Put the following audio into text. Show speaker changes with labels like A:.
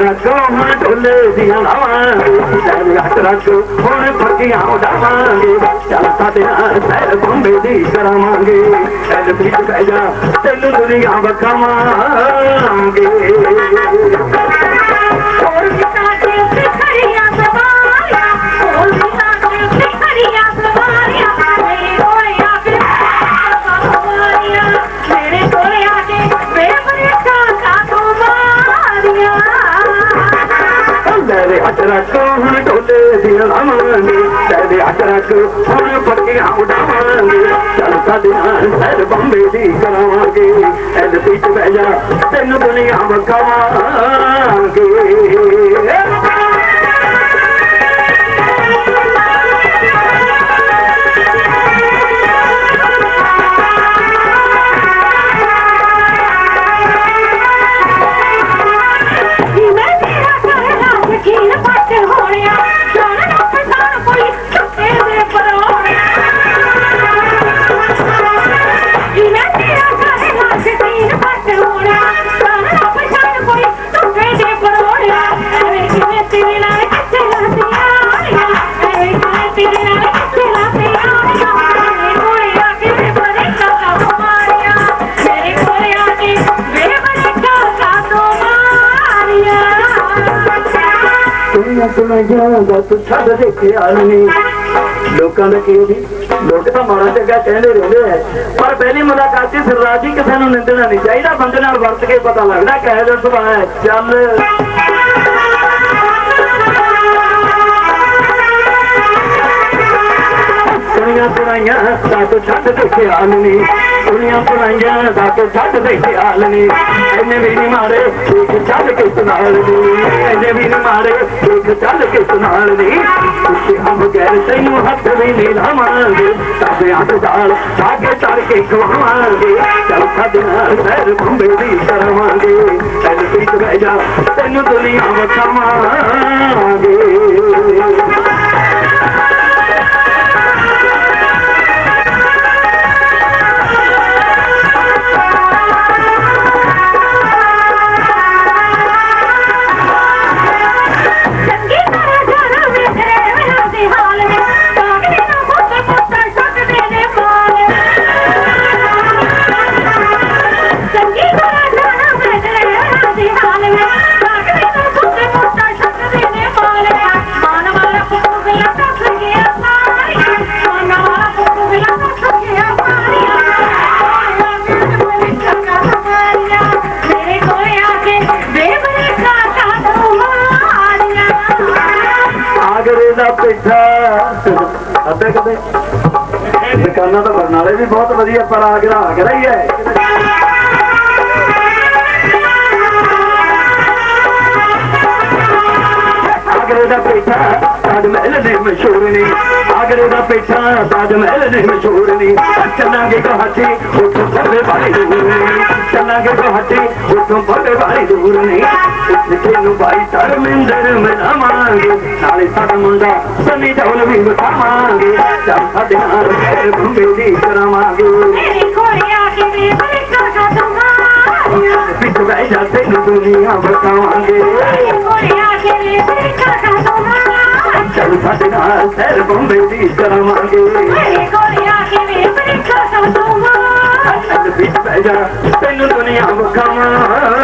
A: ਰੱਖੋ ਹੁਣ ਢੋਲੇ ਦੀਆਂ ਲਾਵਾਂਗੇ ਸਹਿਰ ਹੱਥ ਰੱਖੋ, ਹੁਣ ਫੱਕੀਆਂ ਉਡਾਵਾਂਗੇ। ਚੱਲ ਸਾਡੇ ਨਾਲ ਸਹਿਰ ਬੰਬੇ ਦੀ ਕਰਾਵਾਂਗੇ। ਐਲ ਪੀਟ ਬਹਿ ਜਾ, ਤੈਨੂੰ ਦੁਨੀਆ ਵਖਾਵਾਂਗੇ।
B: ਮੇਰੇ
A: ਹੱਥ ਰੱਖੋ ਹੁਣ ਢੋਲੇ ਦੀਆਂ ਲਾਵਾਂਗੇ। ਤੇਰੇ ਹੱਥ ਰੱਖੋ ਹੁਣ ਫੱਕੀਆਂ ਉਡਾਵਾਂਗੇ। ਚੱਲ ਸਾਡੇ ਨਾਲ ਸਹਿਰ ਬੰਬੇ ਦੀ ਦੁਨੀਆ ਸੁਣਾਈਆਂ ਤੂੰ ਛੱਡ ਦੇ ਖਿਆਲ ਨਹੀਂ ਲੋਕਾਂ ਦਾ ਕੀ ਸੀ ਲੋਕ ਤਾਂ ਮਾੜਾ ਚੰਗਾ ਕਹਿੰਦੇ ਰਹਿੰਦੇ ਐ ਪਰ ਪਹਿਲੀ ਮੁਲਾਕਾਤ 'ਚ ਸਰਦਾਰ ਜੀ ਕਿਸੇ ਨੂੰ ਨਿੰਦਣਾ ਨਹੀਂ ਚਾਹੀਦਾ, ਬੰਦੇ ਨਾਲ ਵਰਤ ਕੇ ਪਤਾ ਲੱਗਦਾ, ਕਿਹੋ ਜਿਹਾ ਸੁਭਾਅ ਹੈ। ਚੱਲ। ਸੁਣੀਆਂ ਸੁਣਾਈਆਂ ਦਾ ਤੂੰ ਛੱਡ ਕੇ ਖਿਆਲ ਨਹੀਂ ਦੁਨੀਆ ਸੁਣਾਈਆਂ ਦਾ ਤੂੰ ਛੱਡ ਦੇ ਖਿਆਲ ਨਹੀਂ ਐਨੇ ਵੀ ਨਹੀਂ ਮਾਰੇ ਇੱਕ ਚੱਲ ਕੇ ਸੁਣਾਲ ਨਹੀਂ ਐਨੇ ਵੀ ਨਹੀਂ ਮਾਰੇ ਇੱਕ ਚੱਲ ਕੇ ਸੁਣਾਲ ਨਹੀਂ ਤੁਸੀਂ ਹਮ ਗੈਰ ਤੈਨੂੰ ਹੱਥ ਵੀ ਨਹੀਂ ਲਾਵਾਂਗੇ ਤਾਬੇ ਹੱਥ ਦਾਲ ਸਾਗੇ ਤਰ ਕੇ ਖਵਾਵਾਂਗੇ। ਚੱਲ ਸਾਡੇ ਨਾਲ ਸਹਿਰ ਬੰਬੇ ਦੀ ਕਰਾਵਾਂਗੇ। ਐਲ ਪੀਟ ਬਹਿ ਜਾ, ਤੈਨੂੰ ਦੁਨੀਆ ਵਖਾਵਾਂਗੇ।
B: ਦਾ
A: ਪਿੱਠਾ। ਅੱਬੇ ਕਦੇ ਦੁਕਾਨਾਂ ਤਾਂ ਬਰਨਾਲੇ ਵੀ ਬਹੁਤ ਵਧੀਆ, ਪਰ ਆਗਰਾ ਆਗਰਾ ਹੀ ਹੈ। ਆਗਰੇ ਦਾ ਪੇਠਾ ਤਾਜ ਮਹਿਲ ਦੇ ਮਸ਼ਹੂਰ ਨੇ। ਆਗਰੇ ਦਾ ਪੇਠਾ ਤਾਜ ਮਹਿਲ ਨੇ ਮਸ਼ਹੂਰ ਨੇ। ਚੱਲਾਂਗੇ ਗੁਹਾਟੀ, ਉੱਥੋਂ ਪਰਦੇ ਵਾਲੀ ਦੂਰ ਨੇ। ਚੱਲਾਂਗੇ ਗੁਹਾਟੀ, ਉੱਥੋਂ ਪਰਦੇ ਵਾਲੀ ਦੂਰ ਨੇ। ਇੱਥੇ ਨੂੰ ਬਾਈ ਧਰਮਿੰਦਰ ਮਿਲਾਵਾਂਗੇ ਨਾਲੇ ਸਾਡਾ ਮੁੰਡਾ ਸਨੀ ਢੋਲ ਵੀ ਵਿਖਾਵਾਂਗੇ ਚੱਲ ਸਾਡੇ ਨਾਲ ਖੈਰ ਬੰਬੇ ਦੀ ਕਰਾਵਾਂਗੇ ਪਿੱਛ ਬਹਿ ਜਾ ਤੈਨੂੰ ਦੁਨੀਆ ਬਤਾਵਾਂਗੇ ਚੱਲ ਸਾਡੇ ਨਾਲ ਖੈਰ ਬੰਬੇ ਦੀ ਕਰਾਵਾਂਗੇ ਪਿੱਛ ਬਹਿ ਜਾ ਤੈਨੂੰ ਦੁਨੀਆ ਬਤਾਵਾਂਗੇ